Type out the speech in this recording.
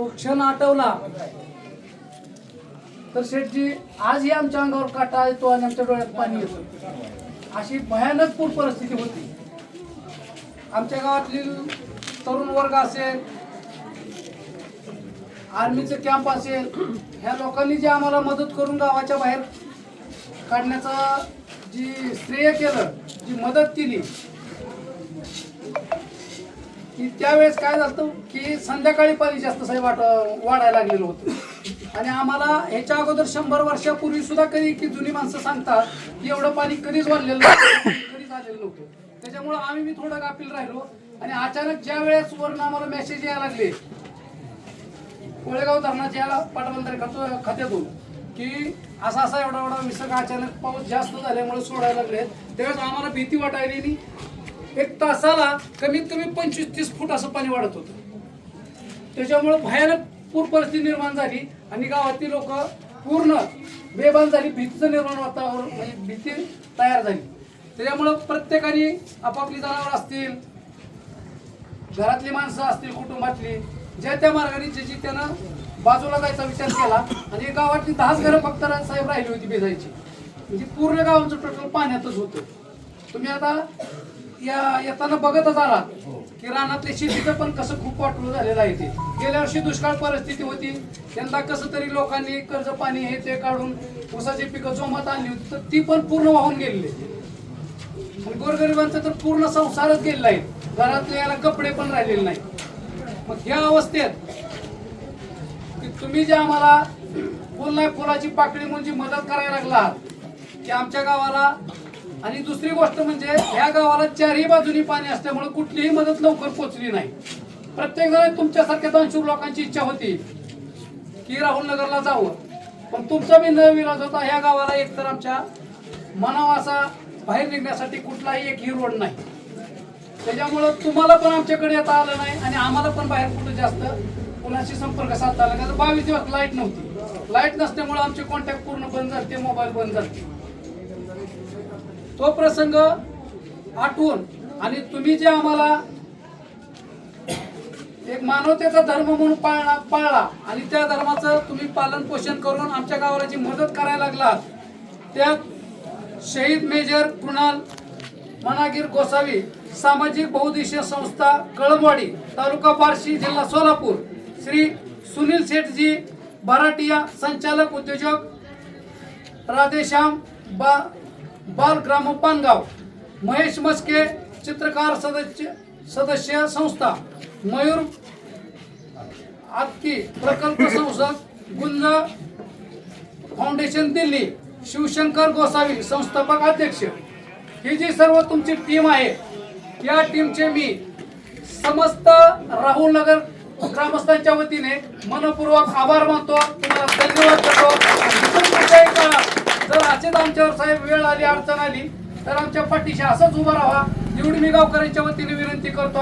तो क्षण आठवला. तर शेठजी आजही आमच्या अंगावर काटा येतो आणि आमच्या डोळ्यात पाणी येतं. अशी भयानक पूर परिस्थिती होती. आमच्या गावातील तरुण वर्ग असेल आर्मीचे कॅम्प असेल ह्या लोकांनी जे आम्हाला मदत करून गावाच्या बाहेर काढण्याचं जी श्रेय केलं जी मदत केली की त्यावेळेस काय झालं की संध्याकाळी पाणी जास्त साहेब वाट वाढायला लागलेलं होतं. आणि आम्हाला ह्याच्या अगोदर शंभर वर्षापूर्वी सुद्धा कधी की जुनी माणसं सांगतात की एवढं पाणी कधीच वाढलेलं कधीच आलेलं नव्हतं. त्याच्यामुळं आम्ही मी थोडं गाफील राहिलो आणि अचानक ज्या वेळेस वरून आम्हाला मेसेज यायला लागले कोळेगाव धरणाच्या पाटबंधारे खातो खात्यातून की असा असा एवढा एवढा विसर्ग अचानक पाऊस जास्त झाल्यामुळे सोडायला लागले त्यावेळेस आम्हाला भीती वाटायली आणि एक तासाला कमीत कमी पंचवीस तीस फूट असं पाणी वाढत होतं. त्याच्यामुळं भयानक पूर परिस्थिती निर्माण झाली आणि गावातील लोक पूर्ण बेभान झाली. भीतीचं निर्माण वातावरण म्हणजे भीती तयार झाली. त्याच्यामुळं प्रत्येकाने आपापली जनावर असतील घरातली माणसं असतील कुटुंबातली ज्या त्या मार्गाने ज्याची त्यानं बाजूला जायचा विचार केला आणि गावातली दहाच घरं फक्त साहेब राहिली होती बेजायची म्हणजे पूर्ण गावाचं टोटल पाण्यातच होतं. तुम्ही आता या येताना बघतच आलात की रानातल्या शेतीचं पण कसं खूप वाटलं झालेलं आहे ते. गेल्या वर्षी दुष्काळ परिस्थिती होती. यंदा कसं तरी लोकांनी कर्ज पाणी हे ते काढून ऊसाची पिकं जोमात आणली होती तर ती पण पूर्ण वाहून गेलेली आणि गोरगरिबांचा तर पूर्ण संसारच गेलेला आहे. घरातले याला कपडे पण राहिलेले नाही मग ह्या अवस्थेत की तुम्ही जे आम्हाला फुल नाही फुलाची पाकळी म्हणून जी मदत करायला लागला की आमच्या गावाला आणि दुसरी गोष्ट म्हणजे ह्या गावाला चारही बाजूनी पाणी असल्यामुळे कुठलीही मदत लवकर पोचली नाही. प्रत्येक जण तुमच्यासारख्या दोनशे लोकांची इच्छा होती की राहुल नगरला जावं. पण तुमचा बी न विरोध होता ह्या गावाला एकतर आमच्या मनावासा बाहेर निघण्यासाठी कुठलाही एक ही रोड नाही. त्याच्यामुळं तुम्हाला पण आमच्याकडे येता आलं नाही आणि आम्हाला पण बाहेर कुठं जास्त कुणाशी संपर्क साधता आला नाही. बावीस दिवस लाइट नव्हती. लाइट नसल्यामुळे आमचे कॉन्टॅक्ट पूर्ण बंद झाले मोबाईल बंद झाले. तो प्रसंग आठवून आणि तुम्ही जे आम्हाला एक मानवतेचा धर्म म्हणून पाळणा पाळला आणि त्या धर्माचं तुम्ही पालन पोषण करून आमच्या गावाला जी मदत करायला लागलात त्यात शहीद मेजर कृणाल मनागीर गोसावी सामाजिक बहुदेशीय संस्था कळमवाडी तालुका बार्शी जिल्हा सोलापूर श्री सुनील शेठजी बराटिया संचालक उद्योजक राधेश्याम बा बाल ग्राम पानगाव महेश मस्के चित्रकार सदस्य सदस्य संस्था मयूर आत्की प्रकल्प संसद गुंज फाउंडेशन दिल्ली शिवशंकर गोसावी संस्थापक अध्यक्ष. ही जी सर्व तुमची टीम आहे या टीमचे मी समस्त राहुल नगर ग्रामस्थांच्या वतीने मनपूर्वक आभार मानतो. तुम्हाला धन्यवाद करतो. असेच आमच्यावर साहेब वेळ आली अडचण आली तर आमच्या पाठीशी असंच उभं राहा. एवढी मी गावकऱ्यांच्या वतीने विनंती करतो.